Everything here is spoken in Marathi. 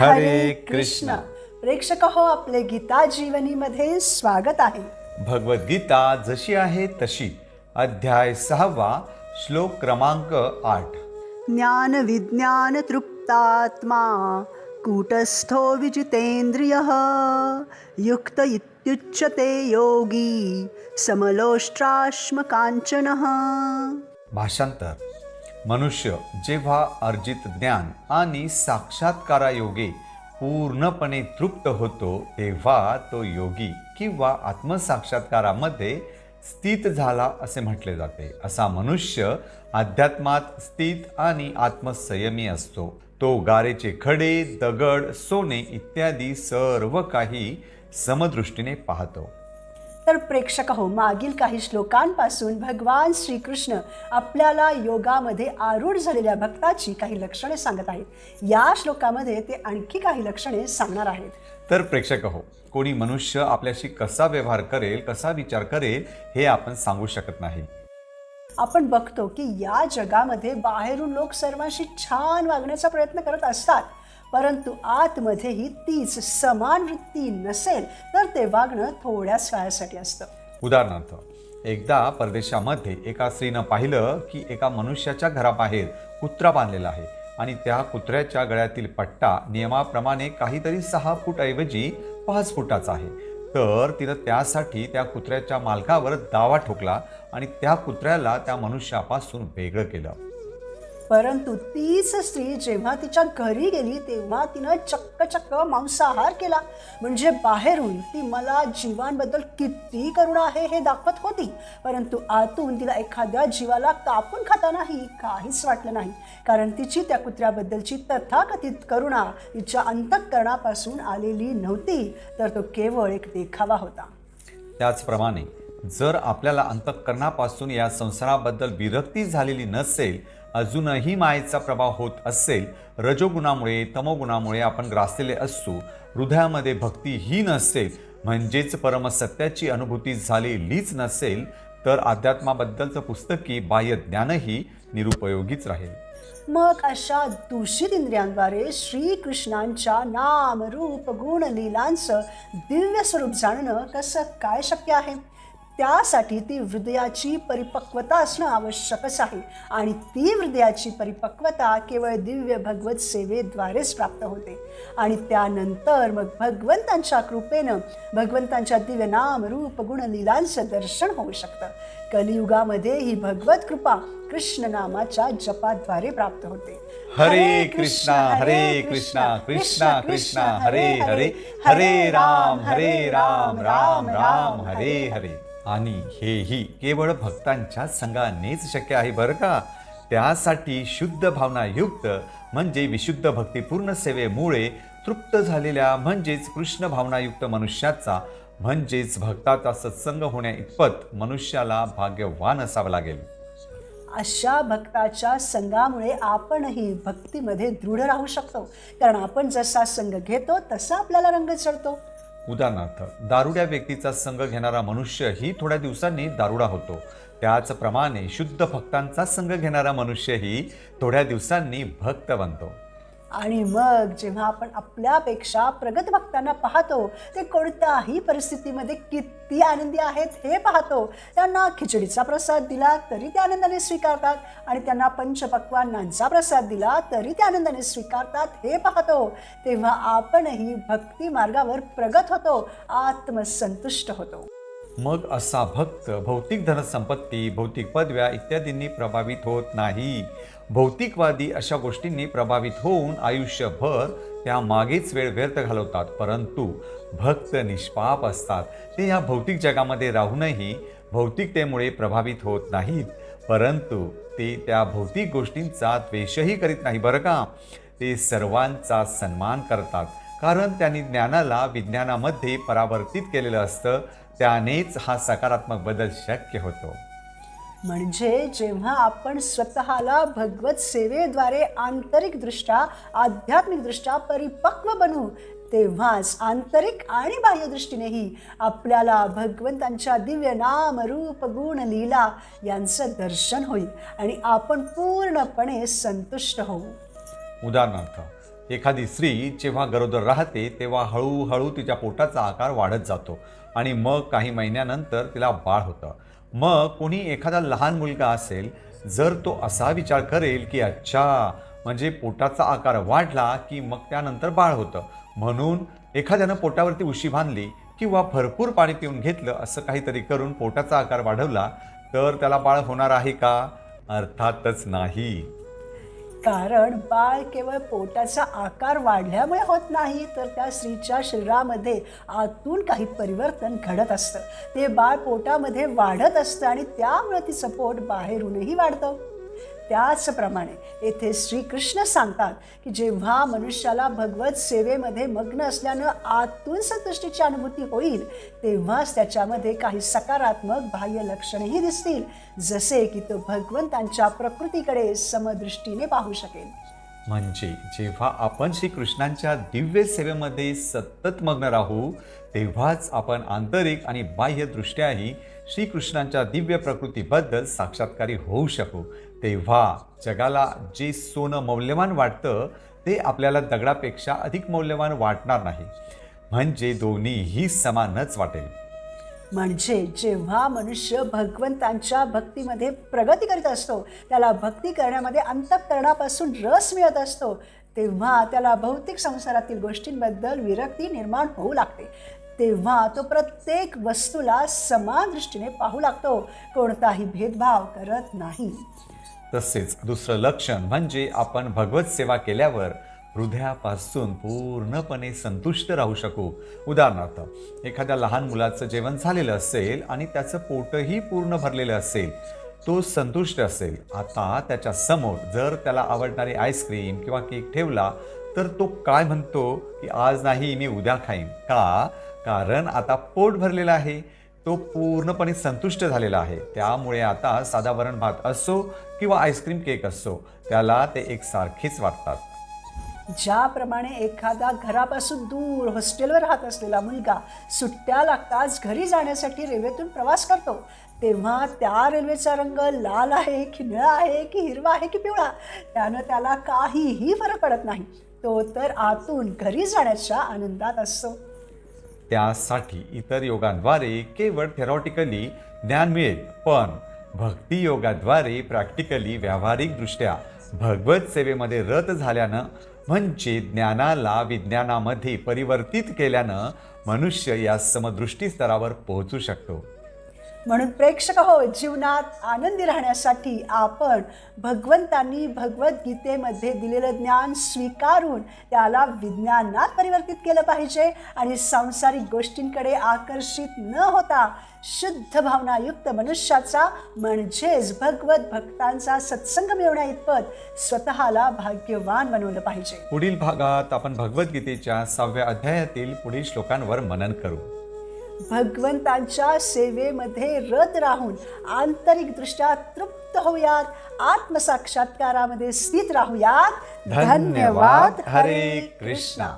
हरे कृष्ण. प्रेक्षक हो आपले गीता जीवनीमध्ये स्वागत आहे. भगवद्गीता जशी आहे तशी. अध्याय सहावा श्लोक क्रमांक आठ. ज्ञान विज्ञान तृप्तात्मा कूटस्थो विजितेंद्रिय युक्त इत्युच्यते योगी समलोष्ट्राश्म कांचन भाषांतर. मनुष्य जेव्हा अर्जित ज्ञान आणि साक्षात्कारायोगे पूर्णपणे तृप्त होतो तेव्हा तो योगी किंवा आत्मसाक्षात्कारामध्ये स्थित झाला असे म्हटले जाते. असा मनुष्य अध्यात्मात स्थित आणि आत्मसंयमी असतो. तो गारेचे खडे दगड सोने इत्यादी सर्व काही समदृष्टीने पाहतो. तर प्रेक्षक हो मागील काही श्लोकांपासून भगवान श्रीकृष्ण आपल्याला योगामध्ये आरूढ झालेल्या भक्ताची काही लक्षणे सांगत आहेत. या श्लोकामध्ये ते आणखी काही लक्षणे सांगणार आहेत. तर प्रेक्षक हो कोणी मनुष्य आपल्याशी कसा व्यवहार करेल कसा विचार करेल हे आपण सांगू शकत नाही. आपण बघतो की या जगामध्ये बाहेरून लोक सर्वांशी छान वागण्याचा प्रयत्न करत असतात. परंतु आतमध्येही तीच समान वृत्ती नसेल तर ते वागणं थोड्याच काळासाठी असतं. उदाहरणार्थ एकदा परदेशामध्ये एका स्त्रीनं पाहिलं की एका मनुष्याच्या घराबाहेर कुत्रा बांधलेला आहे आणि त्या कुत्र्याच्या गळ्यातील पट्टा नियमाप्रमाणे काहीतरी सहा फूट ऐवजी पाच फुटाचा आहे. तर तिनं त्यासाठी त्या कुत्र्याच्या मालकावर दावा ठोकला आणि त्या कुत्र्याला त्या मनुष्यापासून वेगळं केलं. परंतु तीच स्त्री जेव्हा तिच्या घरी गेली तेव्हा तिनं चक्क चक्क मांसाहार केला. म्हणजे बाहेरून ती मला जीवांबद्दल किती करुणा आहे हे दाखवत होती. परंतु आतून तिला एखाद्या जीवाला कापून खातानाही काहीच वाटलं नाही. कारण तिची त्या कुत्र्याबद्दलची तथाकथित करुणा तिच्या अंतःकरणापासून आलेली नव्हती तर तो केवळ एक देखावा होता. त्याचप्रमाणे जर आपल्याला अंतःकरणापासून या संसाराबद्दल विरक्ती झालेली नसेल अजूनही मायेचा प्रभाव होत असेल रजोगुणामुळे तमोगुणामुळे आपण ग्रासलेले असू हृदयामध्ये भक्ती ही नसेल म्हणजेच परमसत्याची अनुभूती झालेलीच नसेल तर अध्यात्माबद्दलचं पुस्तकी बाह्य ज्ञानही निरुपयोगीच राहील. मग अशा दूषित इंद्रियांद्वारे श्रीकृष्णांच्या नाम रूप गुण लीलांचं दिव्य स्वरूप जाणणं कसं काय शक्य आहे? त्यासाठी ती हृदयाची परिपक्वता असणं आवश्यकच आहे. आणि ती हृदयाची परिपक्वता केवळ दिव्य भगवत सेवेद्वारेच प्राप्त होते. आणि त्यानंतर मग भगवंतांच्या कृपेनं भगवंतांच्या दिव्य नाम रूप गुण लीलांचं दर्शन होऊ शकतं. कलियुगामध्ये ही भगवत कृपा कृष्ण नामाच्या जपाद्वारे प्राप्त होते. हरे कृष्णा हरे कृष्णा कृष्णा कृष्णा हरे हरे हरे राम हरे राम राम राम हरे. हरे. आणि हेही केवळ भक्तांच्या संघानेच शक्य आहे बरं का? त्यासाठी शुद्ध भावनायुक्त म्हणजे विशुद्ध भक्तिपूर्ण सेवेमुळे तृप्त झालेल्या म्हणजेच कृष्ण भावनायुक्त मनुष्याचा म्हणजेच भक्ताचा सत्संग होण्या इतपत मनुष्याला भाग्यवान असावं लागेल. अशा भक्ताच्या संघामुळे आपणही भक्तीमध्ये दृढ राहू शकतो. कारण आपण जसा संघ घेतो तसा आपल्याला रंग चढतो. उदाहरणार्थ दारुड्या व्यक्तीचा संघ घेणारा मनुष्य ही थोड्या दिवसांनी दारुडा होतो. त्याचप्रमाणे शुद्ध भक्तांचा संघ घेणारा मनुष्यही थोड्या दिवसांनी भक्त बनतो आणि मग जेव्हा आपण आपल्यापेक्षा प्रगत भक्तांना पाहतो ते कोणत्याही परिस्थितीमध्ये किती आनंदी आहेत हे पाहतो. त्यांना खिचडीचा प्रसाद दिला तरी ते आनंदाने स्वीकारतात आणि त्यांना पंचपक्वान्नांचा प्रसाद दिला तरी ते आनंदाने स्वीकारतात हे पाहतो. तेव्हा आपणही भक्ती मार्गावर प्रगत होतो आत्मसंतुष्ट होतो. मग असा भक्त भौतिक धनसंपत्ती भौतिक पदव्या इत्यादींनी प्रभावित होत नाही. भौतिकवादी अशा गोष्टींनी प्रभावित होऊन आयुष्यभर त्या मागेच वेळ व्यर्थ घालवतात. परंतु भक्त निष्पाप असतात. ते या भौतिक जगामध्ये राहूनही भौतिकतेमुळे प्रभावित होत नाहीत. परंतु ते त्या भौतिक गोष्टींचा द्वेषही करीत नाही बरं का? ते सर्वांचा सन्मान करतात. कारण त्यांनी ज्ञानाला विज्ञानामध्ये परावर्तित केलेलं असतं. त्यानेच हा सकारात्मक बदल शक्य होतो. म्हणजे जेव्हा आपण स्वतःला भगवत सेवेद्वारे आंतरिकदृष्ट्या आध्यात्मिकदृष्ट्या परिपक्व बनू तेव्हाच आंतरिक आणि बाह्यदृष्टीनेही आपल्याला भगवंतांच्या दिव्य नाम रूप गुण लीला यांचं दर्शन होईल आणि आपण पूर्णपणे संतुष्ट होऊ. उदाहरणार्थ एखादी स्त्री जेव्हा गरोदर राहते तेव्हा हळूहळू तिच्या पोटाचा आकार वाढत जातो आणि मग काही महिन्यानंतर तिला बाळ होतं. मग कोणी एखादा लहान मुलगा असेल जर तो असा विचार करेल की अच्छा म्हणजे पोटाचा आकार वाढला की मग त्यानंतर बाळ होतं. म्हणून एखाद्यानं पोटावरती उशी बांधली किंवा भरपूर पाणी पिऊन घेतलं असं काहीतरी करून पोटाचा आकार वाढवला तर त्याला बाळ होणार आहे का? अर्थातच नाही. कारण बाळ केवळ पोटाचा आकार वाढल्यामुळे होत नाही तर त्या स्त्रीच्या शरीरामध्ये आतून काही परिवर्तन घडत असतं. ते बाळ पोटामध्ये वाढत असतं आणि त्यामुळे तिचं पोट बाहेरूनही वाढतं. त्याचप्रमाणे येथे श्रीकृष्ण सांगतात की जेव्हा मनुष्याला भगवत सेवेमध्ये मग्न असल्यानं आतून संतुष्टीची अनुभूती होईल तेव्हाच त्याच्यामध्ये काही सकारात्मक बाह्य लक्षणेही दिसतील जसे की तो भगवंतांच्या प्रकृतीकडे समदृष्टीने पाहू शकेल. म्हणजे जेव्हा आपण श्रीकृष्णांच्या दिव्य सेवेमध्ये सतत मग्न राहू तेव्हाच आपण आंतरिक आणि बाह्यदृष्ट्याही श्रीकृष्णांच्या दिव्य प्रकृतीबद्दल साक्षात्कारी होऊ शकू. तेव्हा जगाला जे सोनं मौल्यवान वाटतं ते आपल्याला दगडापेक्षा अधिक मौल्यवान वाटणार नाही. म्हणजे दोन्हीही समानच वाटेल. म्हणजे जेव्हा मनुष्य भगवंतांच्या भक्तीमध्ये प्रगती करीत असतो त्याला भक्ती करण्यामध्ये अंतःकरणापासून रस मिळत असतो तेव्हा त्याला भौतिक संसारातील गोष्टींबद्दल विरक्ती निर्माण होऊ लागते. तेव्हा तो प्रत्येक वस्तूला समान दृष्टीने पाहू लागतो. कोणताही भेदभाव करत नाही. तसेच दुसरं लक्षण म्हणजे आपण भगवत सेवा केल्यावर हृदयापासून पूर्णपणे संतुष्ट राहू शकू. उदाहरणार्थ एखाद्या लहान मुलाचं जेवण झालेलं असेल आणि त्याचं पोटही पूर्ण भरलेलं असेल तो संतुष्ट असेल. आता त्याच्यासमोर जर त्याला आवडणारी आईस्क्रीम किंवा केक ठेवला तर तो काय म्हणतो की आज नाही मी उद्या खाईन. का? कारण आता पोट भरलेलं आहे. तो पूर्णपणे संतुष्ट झालेला आहे. त्यामुळे आता साधा वरण भात असो किंवा आईस्क्रीम केक असो त्याला ते एकसारखेच वाटतात. ज्याप्रमाणे एखादा घरापासून दूर हॉस्टेलवर राहत असलेला मुलगा सुट्ट्या लागताच घरी जाण्यासाठी रेल्वेतून प्रवास करतो तेव्हा त्या रेल्वेचा रंग लाल आहे की निळा आहे की हिरवा आहे की पिवळा त्यानं त्याला काहीही फरक पडत नाही. तो तर आतून घरी जाण्याच्या आनंदात असतो. त्यासाठी इतर योगांद्वारे केवळ थेरॉटिकली ज्ञान मिळेल पण भक्ती योगाद्वारे प्रॅक्टिकली व्यावहारिकदृष्ट्या भगवत सेवेमध्ये रत झाल्यानं म्हणजे ज्ञानाला विज्ञानामध्ये परिवर्तित केल्यानं मनुष्य या समदृष्टी स्तरावर पोहोचू शकतो. म्हणून प्रेक्षक हो जीवनात आनंदी राहण्यासाठी आपण भगवंतांनी भगवद्गीतेमध्ये दिलेलं ज्ञान स्वीकारून त्याला विज्ञानात परिवर्तित केलं पाहिजे. आणि सांसारिक गोष्टींकडे आकर्षित न होता शुद्ध भावनायुक्त मनुष्याचा म्हणजेच भगवत भक्तांचा सत्संग मिळवण्या इतपत स्वतःला भाग्यवान बनवलं पाहिजे. पुढील भागात आपण भगवद्गीतेच्या सहाव्या अध्यायातील पुढील श्लोकांवर मनन करू. भगवंतांच्या सेवेमध्ये रत राहून आंतरिकदृष्ट्या तृप्त होऊयात. आत्मसाक्षात्कारामध्ये स्थित राहूयात. धन्यवाद. हरे कृष्णा.